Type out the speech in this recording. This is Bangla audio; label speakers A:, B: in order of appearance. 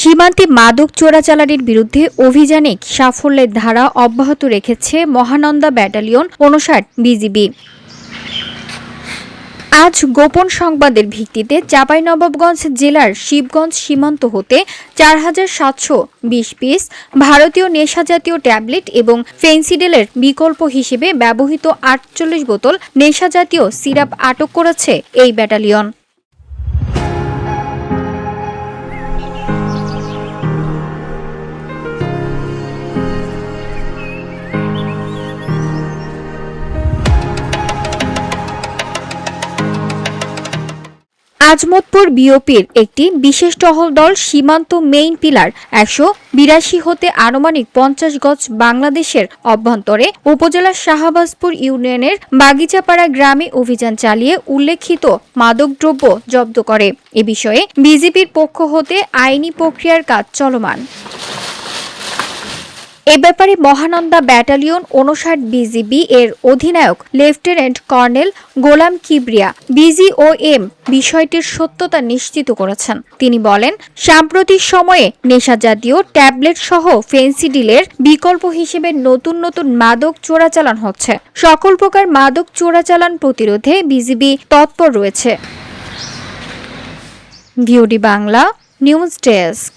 A: সীমান্তে মাদক চোরাচালানির বিরুদ্ধে অভিযানিক সাফল্যের ধারা অব্যাহত রেখেছে মহানন্দা ব্যাটালিয়ন উনষাট বিজিবি। আজ গোপন সংবাদের ভিত্তিতে চাঁপাইনবাবগঞ্জ জেলার শিবগঞ্জ সীমান্ত হতে চার হাজার সাতশো বিশ পিস ভারতীয় নেশাজাতীয় ট্যাবলেট এবং ফেন্সিডেলের বিকল্প হিসেবে ব্যবহৃত আটচল্লিশ বোতল নেশাজাতীয় সিরাপ আটক করেছে এই ব্যাটালিয়ন। আজমতপুর বিওপির একটি বিশেষ টহল দল সীমান্ত মেইন পিলার একশো বিরাশি হতে আনুমানিক পঞ্চাশ গজ বাংলাদেশের অভ্যন্তরে উপজেলার শাহবাজপুর ইউনিয়নের বাগিচাপাড়া গ্রামে অভিযান চালিয়ে উল্লেখিত মাদকদ্রব্য জব্দ করে। এ বিষয়ে বিজেপির পক্ষ হতে আইনি প্রক্রিয়ার কাজ চলমান। এ ব্যাপারে মহানন্দা ব্যাটালিয়ন উনষাট বিজিবি এর অধিনায়ক, লেফটেন্যান্ট কর্নেল গোলাম কিবরিয়া, বিজিওএম বিষয়টির সত্যতা নিশ্চিত করেছেন। তিনি বলেন, সাম্প্রতিক সময়ে নেশা জাতীয় ট্যাবলেট সহ ফেন্সিডিলের বিকল্প হিসেবে নতুন নতুন মাদক চোরাচালান হচ্ছে। সকল প্রকার মাদক চোরাচালান প্রতিরোধে বিজিবি তৎপর রয়েছে। VOD Bangla, news desk.